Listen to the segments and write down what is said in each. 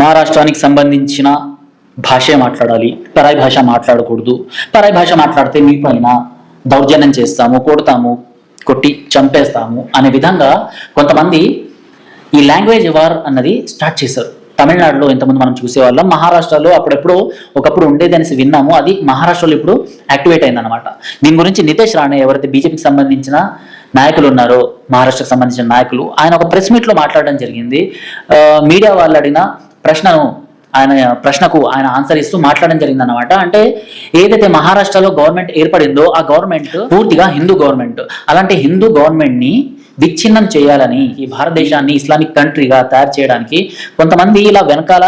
మహారాష్ట్రానికి సంబంధించిన భాషే మాట్లాడాలి. పరాయి భాష మాట్లాడకూడదు. పరాయి భాష మాట్లాడితే మీ పైన దౌర్జన్యం చేస్తాము కొడతాము కొట్టి చంపేస్తాము అనే విధంగా కొంతమంది ఈ లాంగ్వేజ్ వార్ అన్నది స్టార్ట్ చేశారు. తమిళనాడులో ఇంతకుముందు మనం చూసేవాళ్ళం మహారాష్ట్రలో అప్పుడెప్పుడు ఒకప్పుడు ఉండేది అనేసి విన్నాము. అది మహారాష్ట్రలో ఇప్పుడు యాక్టివేట్ అయిందనమాట దీని గురించి నితేష్ రాణే ఎవరైతే బీజేపీకి సంబంధించిన నాయకులు ఉన్నారో మహారాష్ట్రకు సంబంధించిన నాయకులు ఆయన ఒక ప్రెస్ మీట్లో మాట్లాడడం జరిగింది. మీడియా వాళ్ళు అడిగిన ప్రశ్నను ఆయన ప్రశ్నకు ఆయన ఆన్సర్ ఇస్తూ మాట్లాడడం జరిగింది అనమాట అంటే ఏదైతే మహారాష్ట్రలో గవర్నమెంట్ ఏర్పడిందో ఆ గవర్నమెంట్ పూర్తిగా హిందూ గవర్నమెంట్. అలాంటి హిందూ గవర్నమెంట్ని విచ్ఛిన్నం చేయాలని ఈ భారతదేశాన్ని ఇస్లామిక్ కంట్రీగా తయారు చేయడానికి కొంతమంది ఇలా వెనకాల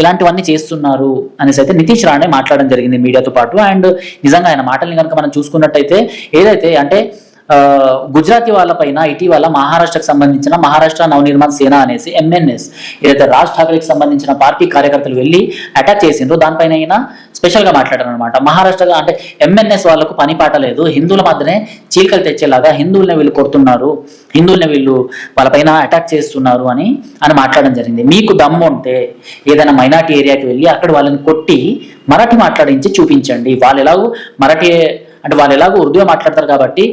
ఇలాంటివన్నీ చేస్తున్నారు అనేసి అయితే నితీష్ రాణే మాట్లాడడం జరిగింది మీడియాతో పాటు. అండ్ నిజంగా ఆయన మాటల్ని కనుక మనం చూసుకున్నట్టయితే ఏదైతే అంటే గుజరాతీ వాళ్ళపైన ఇటీవల మహారాష్ట్రకు సంబంధించిన మహారాష్ట్ర నవనిర్మాణ సేన అనేసి ఎంఎన్ఎస్ ఏదైతే రాజ్ ఠాకరేకి సంబంధించిన పార్టీ కార్యకర్తలు వెళ్ళి అటాక్ చేసిండ్రు దానిపైన అయినా స్పెషల్గా మాట్లాడారు అనమాట మహారాష్ట్ర అంటే ఎంఎన్ఎస్ వాళ్ళకు పని పాట లేదు. హిందువుల మధ్యనే చీలికలు తెచ్చేలాగా హిందువుల్ని వీళ్ళు కొడుతున్నారు. హిందువుల్ని వీళ్ళు వాళ్ళపైన అటాక్ చేస్తున్నారు అని అని మాట్లాడడం జరిగింది. మీకు దమ్ము ఉంటే ఏదైనా మైనార్టీ ఏరియాకి వెళ్ళి అక్కడ వాళ్ళని కొట్టి మరాఠీ మాట్లాడించి చూపించండి. వాళ్ళు ఎలాగో మరాఠీ అంటే వాళ్ళు ఎలాగో ఉర్దూ మాట్లాడతారు కాబట్టి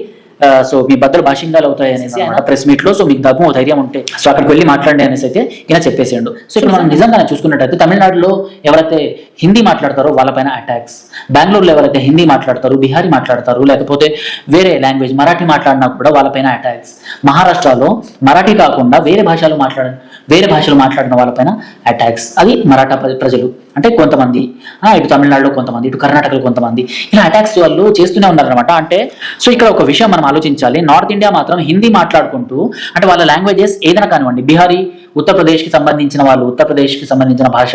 సో మీ బద్దలు భాషింగాలు అవుతాయి అనేసి ఆయన ప్రెస్ మీట్లో సో మీకు దమ్ము ధైర్యం ఉంటే సో అక్కడికి వెళ్ళి మాట్లాడండి అనేసి అయితే ఈయన చెప్పేసాడు సో ఇప్పుడు మనం నిజంగానే చూసుకున్నట్టయితే తమిళనాడులో ఎవరైతే హిందీ మాట్లాడతారో వాళ్ళపైన అటాక్స్ బెంగళూరులో ఎవరైతే హిందీ మాట్లాడతారు బిహారీ మాట్లాడతారు లేకపోతే వేరే లాంగ్వేజ్ మరాఠీ మాట్లాడినా కూడా వాళ్ళపైన అటాక్స్ మహారాష్ట్రలో మరాఠీ కాకుండా వేరే భాషలు మాట్లాడ వేరే భాషలు మాట్లాడిన వాళ్ళపైన అటాక్స్ అది మరాఠా ప్ర- ప్రజలు. అంటే కొంతమంది ఆ, ఇటు తమిళనాడులో కొంతమంది ఇటు కర్ణాటకలో కొంతమంది ఇలా అటాక్స్ వాళ్ళు చేస్తూనే ఉన్నారనమాట అంటే సో ఇక్కడ ఒక విషయం మనం ఆలోచించాలి. నార్త్ ఇండియా మాత్రం హిందీ మాట్లాడుకుంటూ అంటే వాళ్ళ లాంగ్వేజెస్ ఏదైనా కానివ్వండి బీహారీ ఉత్తరప్రదేశ్కి సంబంధించిన వాళ్ళు ఉత్తరప్రదేశ్కి సంబంధించిన భాష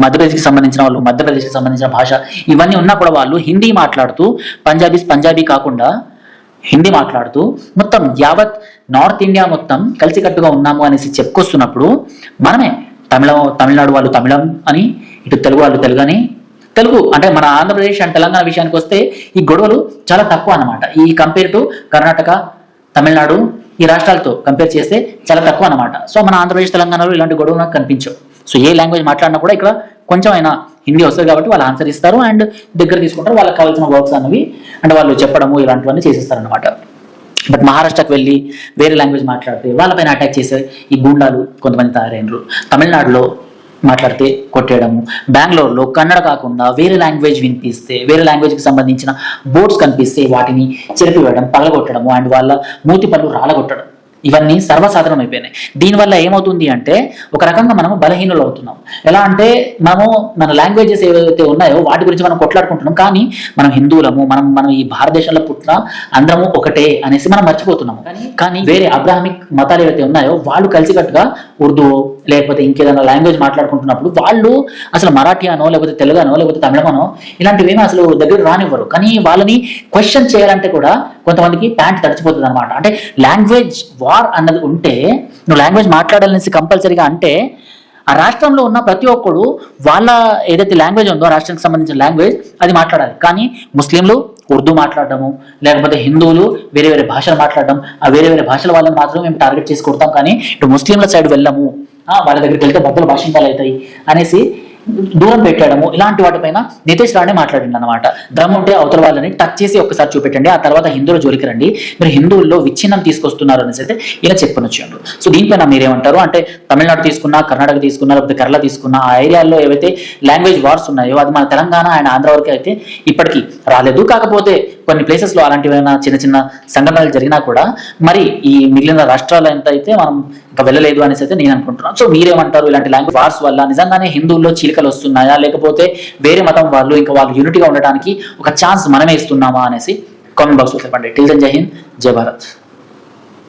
మధ్యప్రదేశ్కి సంబంధించిన వాళ్ళు మధ్యప్రదేశ్కి సంబంధించిన భాష ఇవన్నీ ఉన్నా కూడా వాళ్ళు హిందీ మాట్లాడుతూ పంజాబీస్ పంజాబీ కాకుండా హిందీ మాట్లాడుతూ మొత్తం యావత్ నార్త్ ఇండియా మొత్తం కలిసికట్టుగా ఉన్నాము అనేసి చెప్పుకొస్తున్నప్పుడు మనమే తమిళం తమిళనాడు వాళ్ళు తమిళం అని ఇటు తెలుగు వాళ్ళు తెలుగు అని. తెలుగు అంటే మన ఆంధ్రప్రదేశ్ అండ్ తెలంగాణ విషయానికి వస్తే ఈ గొడవలు చాలా తక్కువ అన్నమాట. ఈ కంపేర్ టు కర్ణాటక తమిళనాడు ఈ రాష్ట్రాలతో కంపేర్ చేస్తే చాలా తక్కువ అనమాట సో మన ఆంధ్రప్రదేశ్ తెలంగాణలో ఇలాంటి గొడవలు నాకు కనిపించవు. సో ఏ లాంగ్వేజ్ మాట్లాడినా కూడా ఇక్కడ కొంచెం అయినా హిందీ వస్తుంది కాబట్టి వాళ్ళు ఆన్సర్ ఇస్తారు అండ్ దగ్గర తీసుకుంటారు. వాళ్ళకి కావాల్సిన వర్క్స్ అనేవి అంటే వాళ్ళు చెప్పడము ఇలాంటివన్నీ చేసేస్తారు అనమాట బట్ మహారాష్ట్రకు వెళ్ళి వేరే లాంగ్వేజ్ మాట్లాడితే వాళ్ళపైన అటాక్ చేసే ఈ గూండాలు కొంతమంది తయారైనరు. తమిళనాడులో మాట్లాడితే కొట్టేయడము బెంగళూరులో కన్నడ కాకుండా వేరే లాంగ్వేజ్ వినిపిస్తే వేరే లాంగ్వేజ్కి సంబంధించిన బోర్డ్స్ కనిపిస్తే వాటిని చెరిపివేయడం పగలగొట్టడము అండ్ వాళ్ళ మూతి పళ్ళు రాలగొట్టడం. ఇవన్నీ సర్వసాధారణం అయిపోయినాయి దీనివల్ల ఏమవుతుంది అంటే ఒక రకంగా మనము బలహీనులు అవుతున్నాం. ఎలా అంటే మనము మన లాంగ్వేజెస్ ఏవైతే ఉన్నాయో వాటి గురించి మనం కొట్లాడుకుంటున్నాం. కానీ మనం హిందువులము మనం మనం ఈ భారతదేశంలో పుట్టిన అందరము ఒకటే అనేసి మనం మర్చిపోతున్నాము. కానీ కానీ వేరే అబ్రాహమిక్ మతాలు ఏవైతే ఉన్నాయో వాళ్ళు కలిసికట్టుగా ఉర్దూ లేకపోతే ఇంకేదైనా లాంగ్వేజ్ మాట్లాడుకుంటున్నప్పుడు వాళ్ళు అసలు మరాఠీ లేకపోతే తెలుగునో లేకపోతే తమిళమనో ఇలాంటివేమీ అసలు దగ్గర రానివ్వరు. కానీ వాళ్ళని క్వశ్చన్ చేయాలంటే కూడా కొంతమందికి ప్యాంట్ తడిచిపోతుంది అనమాట అంటే లాంగ్వేజ్ వార్ అన్నది ఉంటే నువ్వు లాంగ్వేజ్ మాట్లాడాలనేసి కంపల్సరీగా అంటే ఆ రాష్ట్రంలో ఉన్న ప్రతి ఒక్కడు వాళ్ళ ఏదైతే లాంగ్వేజ్ ఉందో రాష్ట్రానికి సంబంధించిన లాంగ్వేజ్ అది మాట్లాడాలి. కానీ ముస్లింలు ఉర్దూ మాట్లాడడము లేకపోతే హిందువులు వేరే వేరే భాషలు మాట్లాడడం ఆ వేరే వేరే భాషల వాళ్ళని మాత్రం మేము టార్గెట్ చేసి కొడతాం. కానీ ఇటు ముస్లింల సైడ్ వెళ్ళము. వాళ్ళ దగ్గరికి వెళ్తే బద్దలు భాషించాలు అవుతాయి అనేసి దూరం పెట్టడము ఇలాంటి వాటిపైన నితేష్ రాణే మాట్లాడండి అనమాట దమ్ ఉంటే అవతల వాళ్ళని టచ్ చేసి ఒక్కసారి చూపెట్టండి ఆ తర్వాత హిందువుల జోలికి రండి. మీరు హిందువుల్లో విచ్ఛిన్నం తీసుకొస్తున్నారు అనేసి అయితే ఇలా చెప్పనొచ్చాడు సో దీనిపైన మీరేమంటారు? అంటే తమిళనాడు తీసుకున్నా కర్ణాటక తీసుకున్నా లేకపోతే కేరళ తీసుకున్నా ఆ ఏరియాల్లో ఏవైతే లాంగ్వేజ్ వార్స్ ఉన్నాయో అది మన తెలంగాణ అండ్ ఆంధ్ర వరకు అయితే ఇప్పటికీ రాలేదు. కాకపోతే కొన్ని ప్లేసెస్లో అలాంటివైనా చిన్న చిన్న సంఘటనలు జరిగినా కూడా మరి ఈ మిగిలిన రాష్ట్రాలు ఎంత అయితే మనం ఇంకా వెళ్ళలేదు అనేసి అయితే నేను అనుకుంటున్నాను. సో మీరేమంటారు? ఇలాంటి లాంగ్వేజ్ వార్స్ వల్ల నిజంగానే హిందువుల్లో చీలికలు వస్తున్నాయా? లేకపోతే వేరే మతం వాళ్ళు ఇంకా వాళ్ళు యూనిటీగా ఉండడానికి ఒక ఛాన్స్ మనమే ఇస్తున్నామా అనేసి కామెంట్ బాక్స్లో చెప్పండి. టిల్ దెన్ జై హింద్ జై భారత్